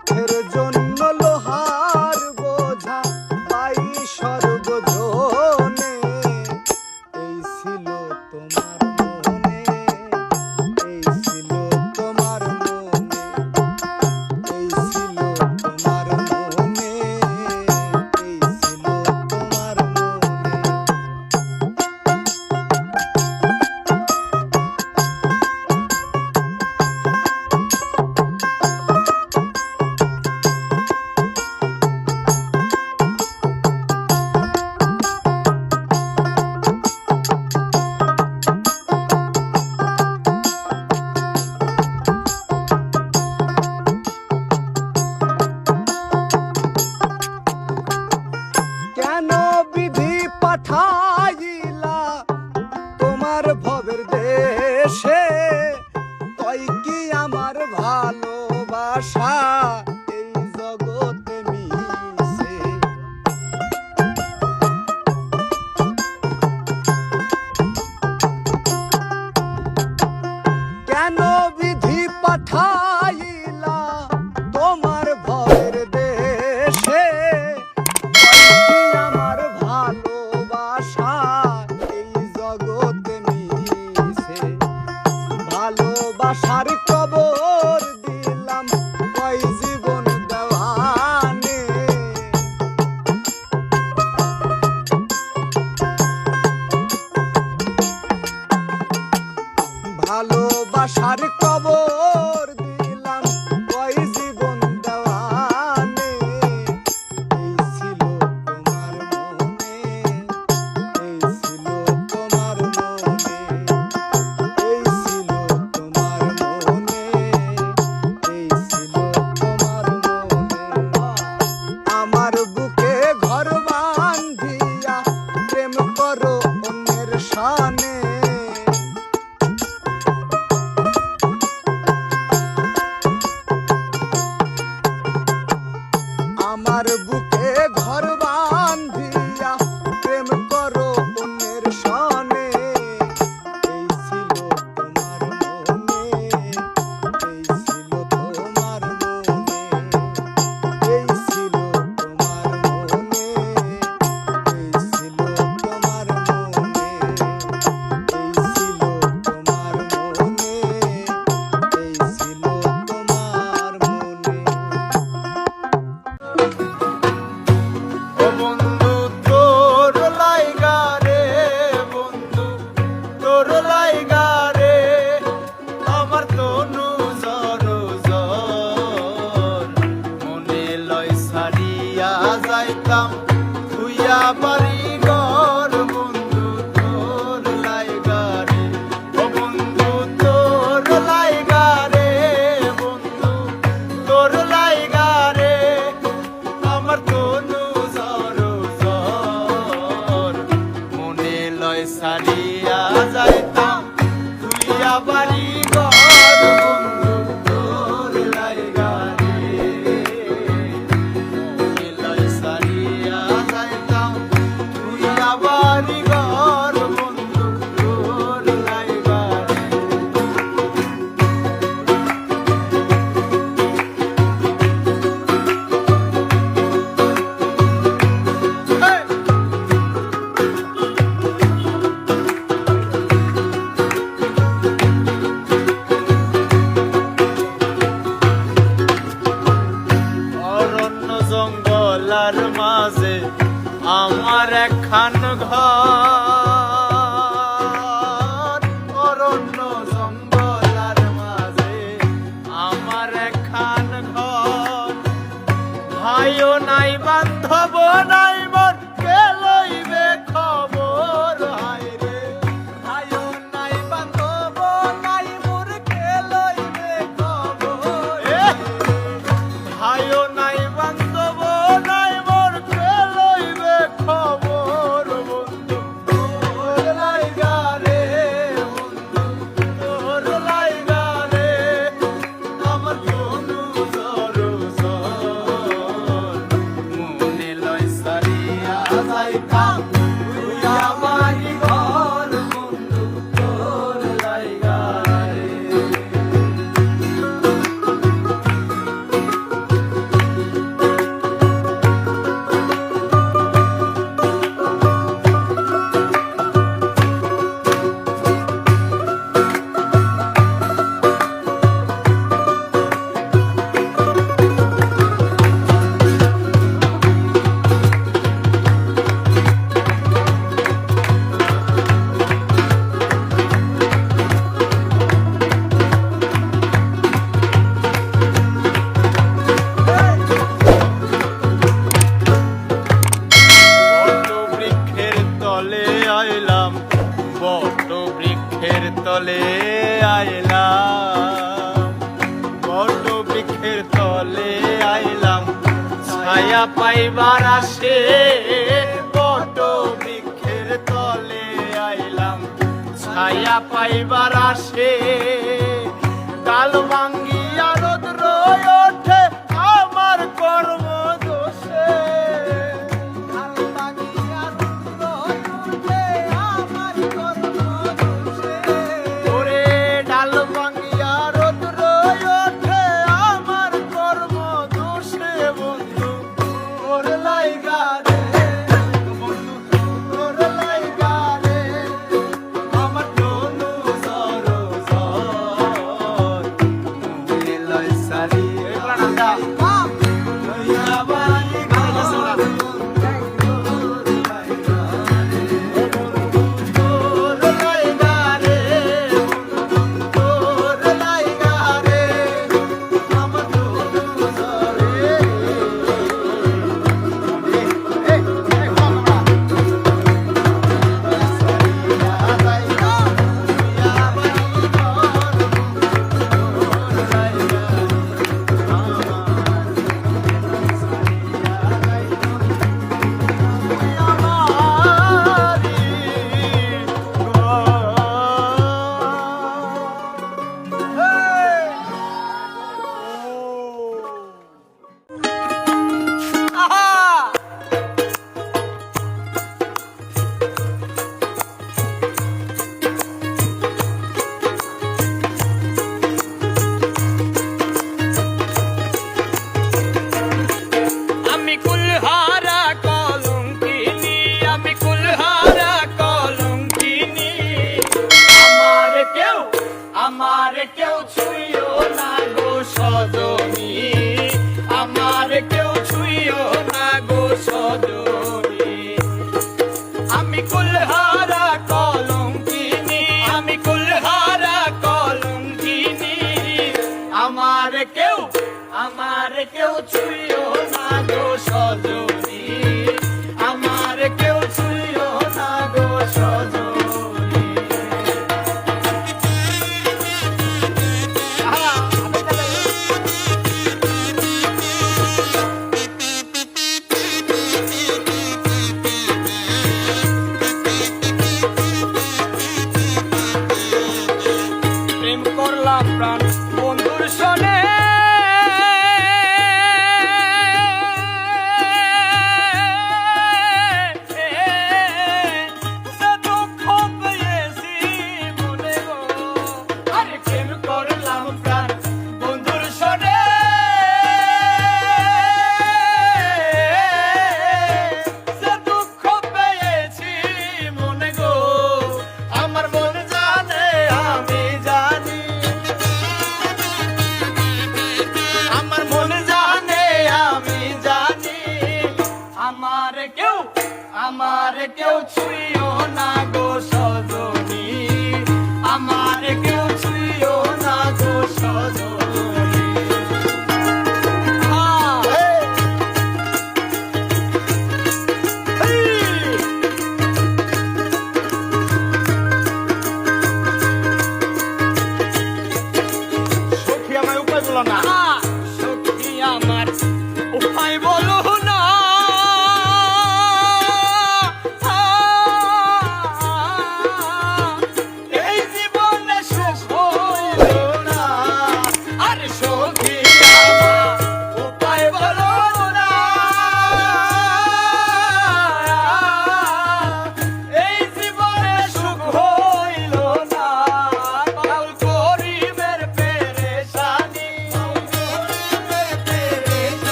স্বার্থের জন্য ভালোবাসার আমার Maria, Maria. はよう。প্রাণ বন্ধুর সনে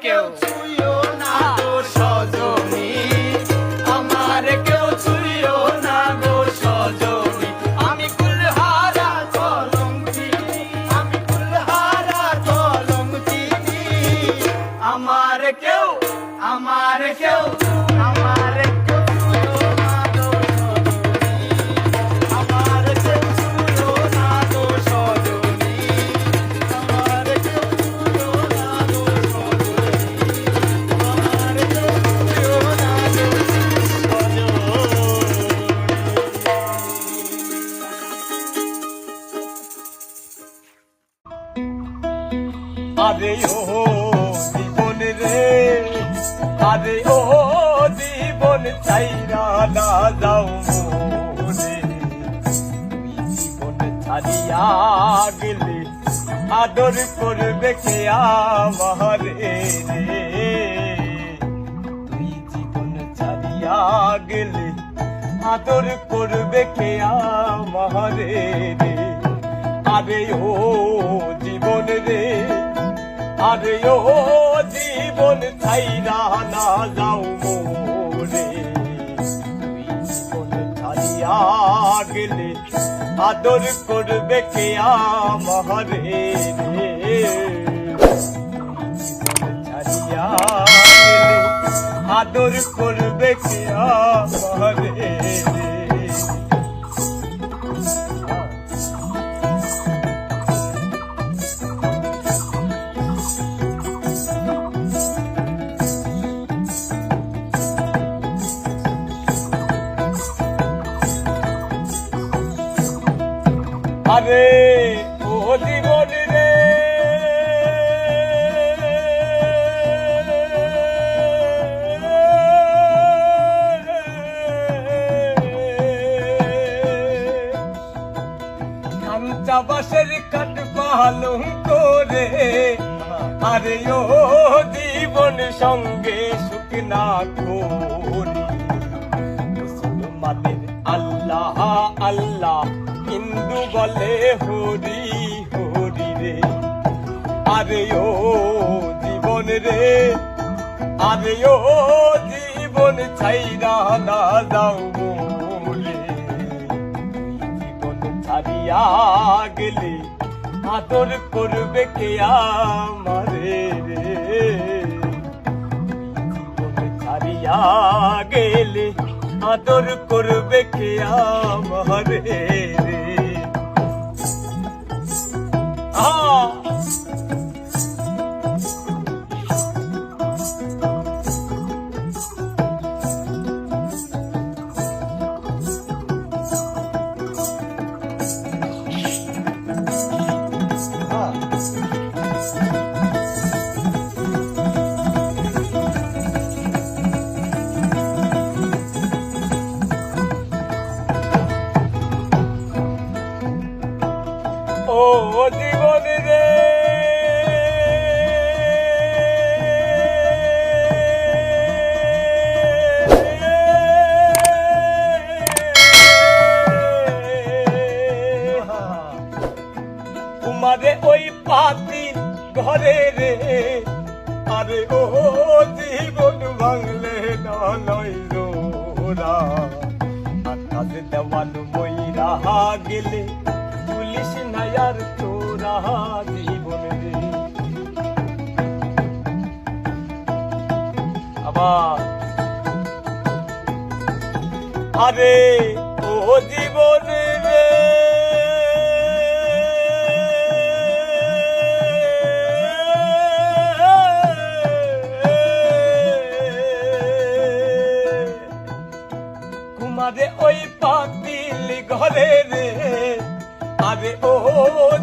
kill. যাও মোরে ছাড়িয়া গেলে আদর করবে কে আমারে রে? ছাড়িয়া আদর করবে কে আমারে আরে, ও জীবন রে। বাসের কাট পালন করে, আরে ও জীবন সঙ্গে সুখ না করি। আল্লাহ আল্লাহ হিন্দু বলে, হরি হরি রে। আরে ও জীবন রে, আরে ও জীবন ছাইরা না দাও বলে। জীবন ছাড়িয়া গেলে আদর করবে কে আমারে রে? জীবন ছাড়িয়া গেলে আদর করবে কে আমার ঘরে রে। আরে ও জীবন ভাঙলে না লয় জোরা আকাশ দেওয়াল ময়রা গেলে পুলিশ নায়ার তোরা জীবন রে। আবার। আরে ও জীবন পাতিল ঘরে রে। আরে ও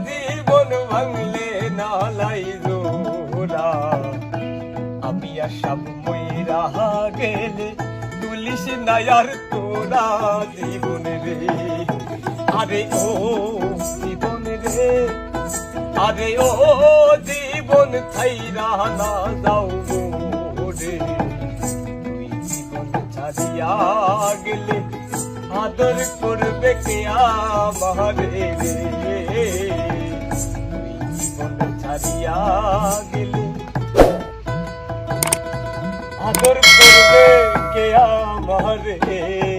জীবন ভাঙলে নালাই জোরা আমি সব ময়রা গেলে তুলিস নায়ার তোরা জীবন রে। আরে ও জীবন রে। আরে ও জীবন থাইরা না যাও রে। তুই জীবন ছাড়িয়া গেলে আদর করবে কে আমারে? জীবন ছাড়িয়া গেলে। আদর করবে কে আমারে?